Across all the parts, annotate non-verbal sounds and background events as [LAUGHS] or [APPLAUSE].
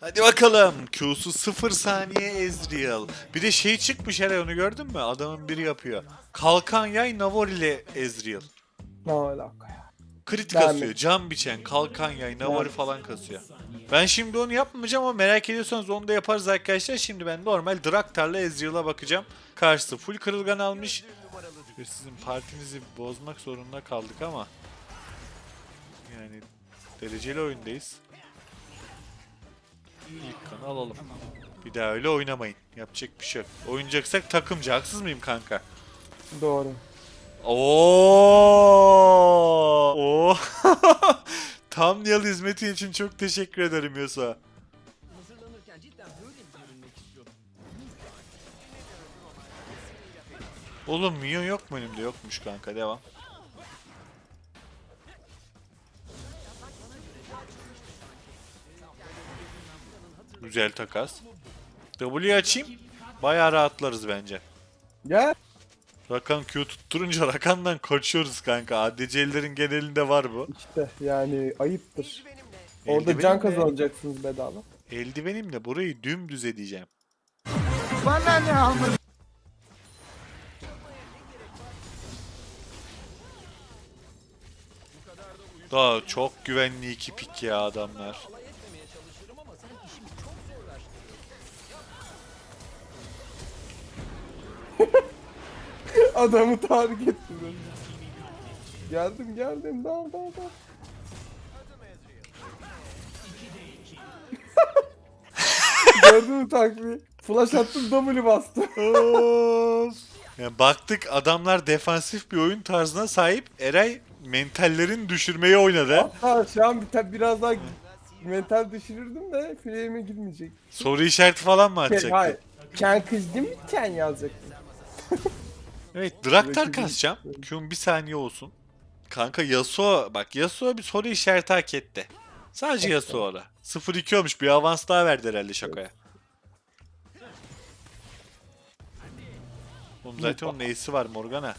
Hadi bakalım. Q'su 0 saniye Ezreal. Bir de şey çıkmış hele onu gördün mü? Adamın biri yapıyor. Kalkan yay Navor ile Ezreal. Ne alaka ya? Crit kasıyor. Can biçen, kalkan yay, Beğenmedim. falan kasıyor. Ben şimdi onu yapmayacağım ama merak ediyorsanız onu da yaparız arkadaşlar. Şimdi ben normal Draktar'la Ezreal'a bakacağım. Karşısı full kırılgan almış. Sizin partinizi bozmak zorunda kaldık ama. Yani dereceli oyundayız. İlk kanı alalım. Bir daha öyle oynamayın. Yapacak bir şey yok. Oynayacaksak takımcı. Haksız mıyım kanka? Doğru. Oo! Oo! [LAUGHS] Tam yıl hizmetin için çok teşekkür ederim Yosa. Hazırlanırken cidden böyle mi görünmek istiyordum? Oğlum minyon yok mu önümde? Yokmuş kanka devam. Güzel takas. W açayım. Bayağı rahatlarız bence. Gel. Rakan Q tutturunca [LAUGHS] Rakan'dan kaçıyoruz kanka. ADC'lerin genelinde var bu. İşte yani ayıptır. Orada Eldivenimle- can kazanacaksınız bedava. Eldivenimle burayı dümdüz edeceğim. Daha çok güvenli iki pik ya adamlar. Adamı tahrik ettim. Geldim geldim dal dal dal. [LAUGHS] Gördün mü taktiği? Flash attım W bastı. [LAUGHS] Yani baktık adamlar defansif bir oyun tarzına sahip. Eray mentallerin düşürmeyi oynadı. Hatta şu an bir biraz daha mental düşürürdüm de flame'e girmeyecek. Soru işareti falan mı atacaktı? hayır. Ken kızdı mı Ken yazacaktım. [LAUGHS] Evet Draktar kasacağım. Q'm bir saniye olsun. Kanka Yasuo bak Yasuo bir soru işareti hak etti. Sadece Yasuo'da. 0-2 olmuş bir avans daha verdi herhalde şakaya. Oğlum zaten onun ace'i var Morgana.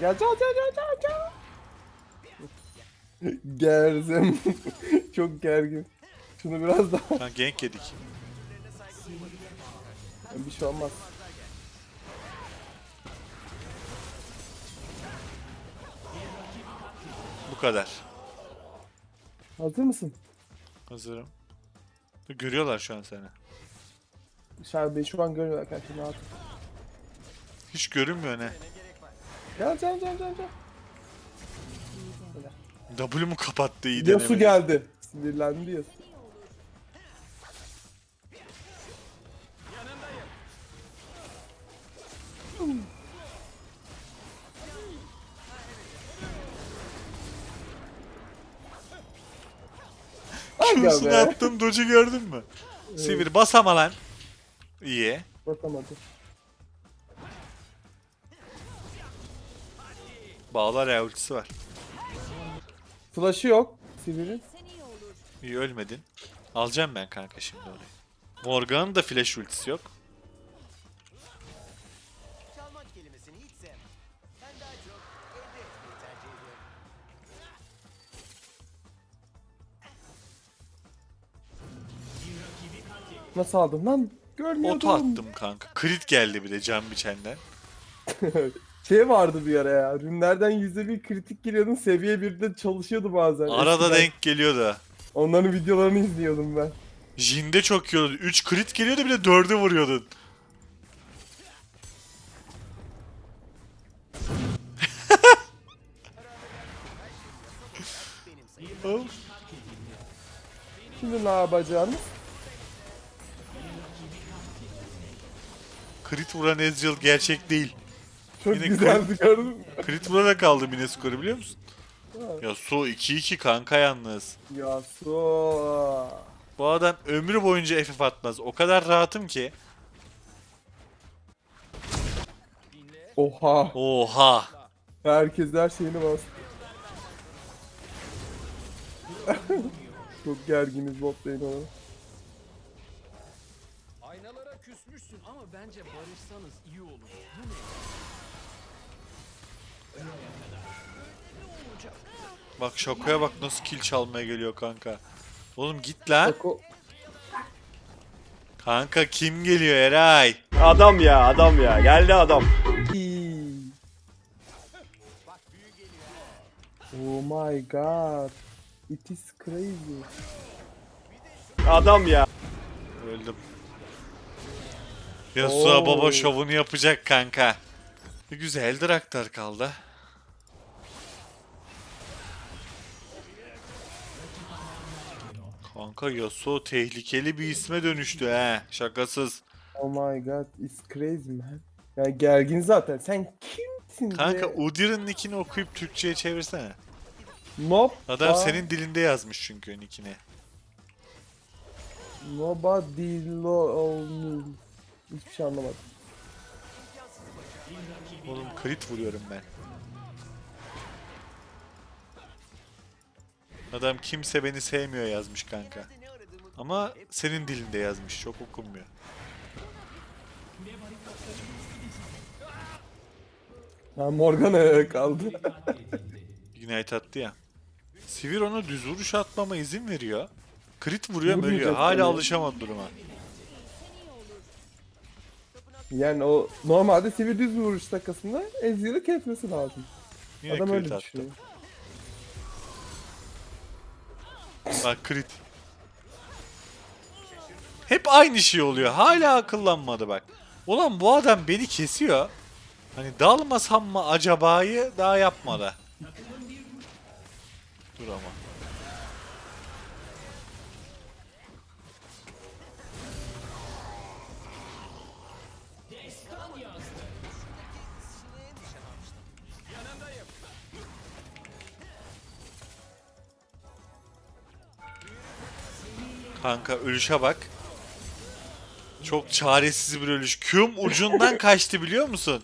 Gel gel gel gel gel gel. Gerzim. [LAUGHS] Çok gergin. Şunu biraz daha. Lan gank yedik. Bir şey olmaz. Bu kadar. Hazır mısın? Hazırım. Görüyorlar şu an seni. Dışarı beni şu an görmüyorlar kanka rahat. Hiç görünmüyor ne. Gel gel gel gel gel. W mu kapattı iyi denemedi. geldi. Sinirlendi Yasu. Q'sunu be. attım dodge'u gördün mü? Sivir basama lan. İyi. Basamadı. Bağlar ya ultisi var. Flash'ı yok. Sivir'in. İyi ölmedin. Alacağım ben kanka şimdi orayı. Morgan'ın da flash ultisi yok. Nasıl aldım lan? Görmüyordum. Oto attım kanka. Crit geldi bir de can biçenden. [LAUGHS] Şey vardı bir ara ya. Rünlerden yüzde bir kritik giriyordun. Seviye 1'de çalışıyordu bazen. Arada eskiden. denk geliyordu. Onların videolarını izliyordum ben. Jin'de çok yiyordu. 3 crit geliyordu bir de 4'ü vuruyordun. [LAUGHS] Şimdi ne yapacağınız? Crit vuran Ezreal gerçek değil. Çok Yine güzeldi gördün mü? Crit vurarak aldı yine skoru biliyor musun? Ya Su 2-2 kanka yalnız. Yasu. Bu adam ömrü boyunca FF atmaz. O kadar rahatım ki. Oha. Oha. Herkes her şeyini bastı. [LAUGHS] Çok gerginiz botlayın onu. Aynalara küsmüşsün ama bence barışsanız iyi olur. Bu ne? Bak Şako'ya bak nasıl kill çalmaya geliyor kanka. Oğlum git lan. Bak o Kanka kim geliyor Eray? Adam ya adam ya geldi adam. Oh my god. It is crazy. Adam ya. Öldüm. Yasuo Oo. baba şovunu yapacak kanka. Güzel Draktar kaldı. Kanka Yasuo tehlikeli bir isme dönüştü he. Şakasız. Oh my god, it's crazy man. Yani gergin zaten. Sen kimsin Kanka be? Udir'in nickini okuyup Türkçe'ye çevirsene. Nob. Adam senin dilinde yazmış çünkü nickini. Nobody lo Hiçbir şey anlamadım. Oğlum crit vuruyorum ben. Adam kimse beni sevmiyor yazmış kanka. Ama senin dilinde yazmış. Çok okunmuyor. Ha Morgana kaldı. Ignite attı ya. Sivir ona düz vuruş atmama izin veriyor. Crit vuruyor Vurmayacak ölüyor. Hala tabii. alışamadı duruma. Yani o normalde sivri düz vuruş takasında Ezreal'ı kesmesi lazım. Yine Adam crit öyle attı. düşünüyor. Bak crit. Hep aynı şey oluyor. Hala akıllanmadı bak. Ulan bu adam beni kesiyor. Hani dalmasam mı acaba'yı daha yapmadı. Dur ama. Kanka ölüşe bak. Çok çaresiz bir ölüş. Q'm ucundan [LAUGHS] kaçtı biliyor musun?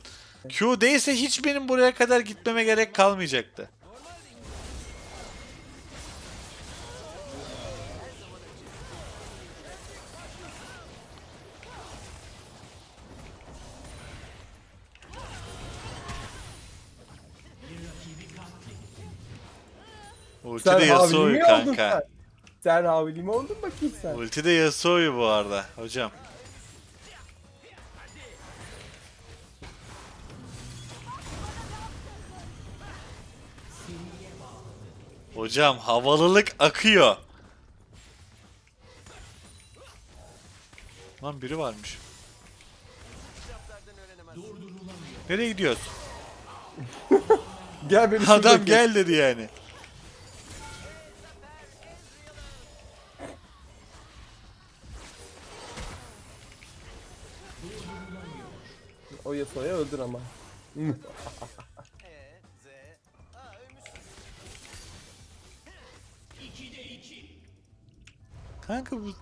Q değilse hiç benim buraya kadar gitmeme gerek kalmayacaktı. Ulti de Yasuo'yu kanka. sen? Sen havili mi oldun bakayım sen? Ulti de Yasuo'yu bu arada hocam. Hocam havalılık akıyor. Lan biri varmış. Nereye gidiyoruz? [LAUGHS] Gel beni şurada Adam kes. gel dedi yani. O Yasuo'ya öldür ama. E, Z. Aa ölmüşsün. Kanka bu...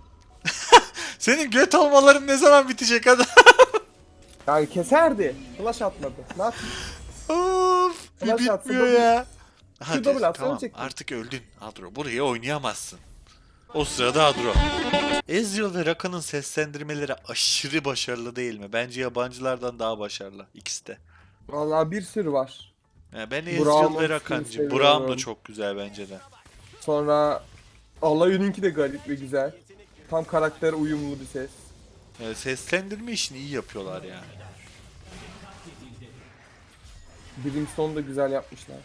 [LAUGHS] Senin göt olmaların ne zaman bitecek adam? [LAUGHS] Yani keserdi. Flash atmadı. Ne yapayım? of, bir Flash atsa bitmiyor double- ya. Hadi double atsa tamam artık öldün Adro. Buraya oynayamazsın. O sırada Adro. Ezreal ve Raka'nın seslendirmeleri aşırı başarılı değil mi? Bence yabancılardan daha başarılı ikisi de. Vallahi bir sürü var. Yani ben Ezreal ve Raka'ncı. Braum da çok güzel bence de. Sonra Alayun'unki de garip ve güzel. Tam karakter uyumlu bir ses. Yani seslendirme işini iyi yapıyorlar yani. Brimstone da güzel yapmışlar.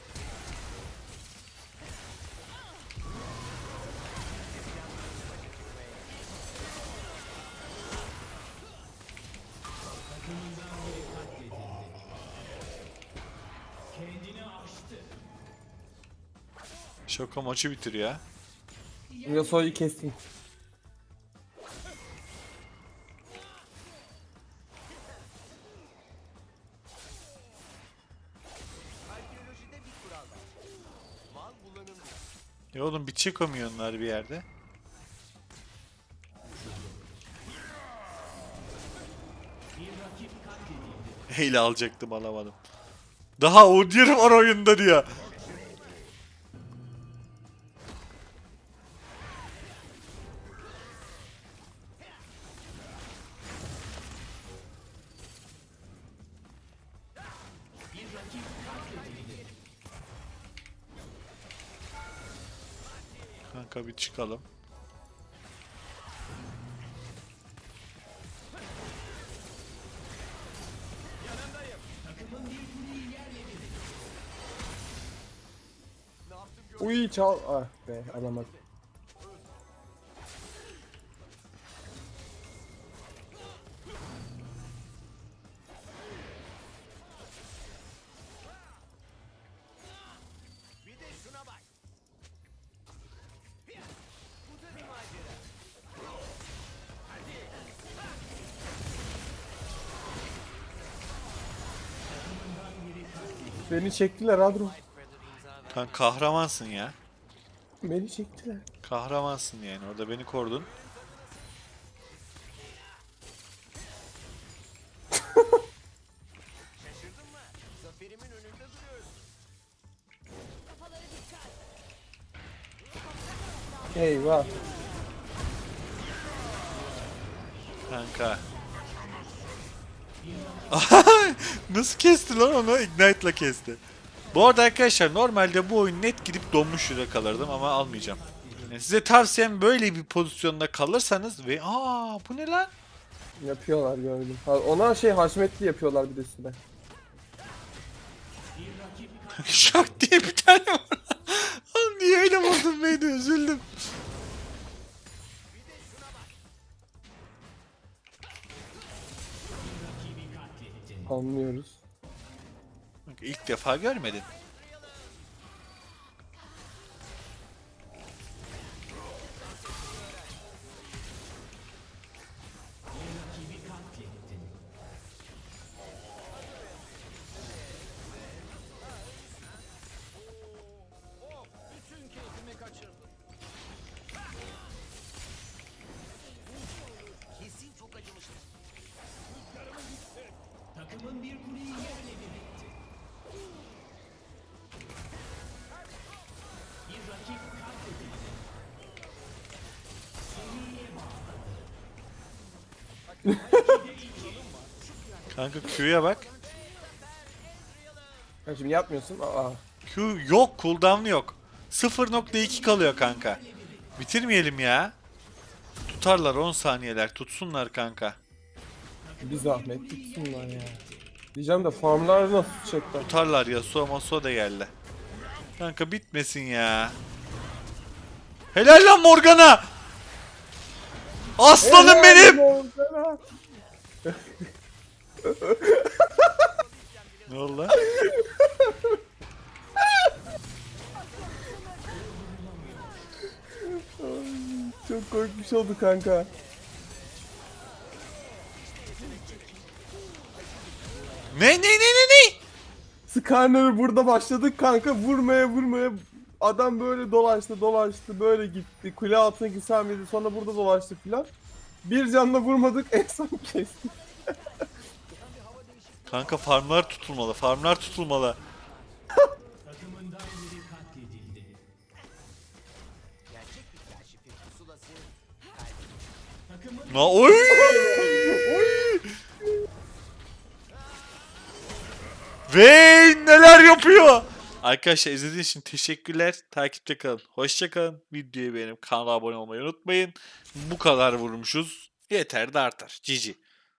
Şaka maçı bitiriyor ya. Yasuo'yu kestim. Ya oğlum bir çıkamıyorlar bir yerde. Eyle alacaktım alamadım. Daha Udyr var oyunda diyor. Kanka bir çıkalım. Uy çal. Ah be alamadım. Beni çektiler Adro. Kanka kahramansın ya. Beni çektiler. Kahramansın yani. Orada beni korudun. [LAUGHS] Eyvah. Kanka. [LAUGHS] Nasıl kesti lan onu? Ignite'la kesti. Bu arada arkadaşlar normalde bu oyun net gidip donmuş yüre kalırdım ama almayacağım. Yani size tavsiyem böyle bir pozisyonda kalırsanız ve aa bu ne lan? Yapıyorlar gördüm. Ha, ona şey haşmetli yapıyorlar bir de üstüne. [LAUGHS] Şak diye bir tane var. [LAUGHS] Oğlum niye öyle vurdun beni üzüldüm. Anlıyoruz. İlk defa görmedin. [LAUGHS] Kanka Q'ya bak. Ha şimdi yapmıyorsun. Aa. Q yok cooldown'u yok. 0.2 kalıyor kanka. Bitirmeyelim ya. Tutarlar 10 saniyeler tutsunlar kanka. Bir zahmet tutsunlar ya. Diyeceğim de farmlar nasıl tutacaklar? Tutarlar Yasuo Masuo da geldi. Kanka bitmesin ya. Helal lan Morgana. Aslanım Helal benim. ha. Ne oldu lan? Çok korkmuş oldu kanka. Ne ne ne ne ne? Skarner'ı burada başladık kanka vurmaya vurmaya adam böyle dolaştı dolaştı böyle gitti kule altındaki Sami'ydi sonra burada dolaştı filan. Bir canla vurmadık en son kesti. Kanka farmlar tutulmalı. Farmlar tutulmalı. Na oy! [LAUGHS] Vayne neler yapıyor? Arkadaşlar izlediğiniz için teşekkürler. Takipte kalın. Hoşça kalın. Videoyu beğenip kanala abone olmayı unutmayın. Bu kadar vurmuşuz. Yeter de artar. Cici.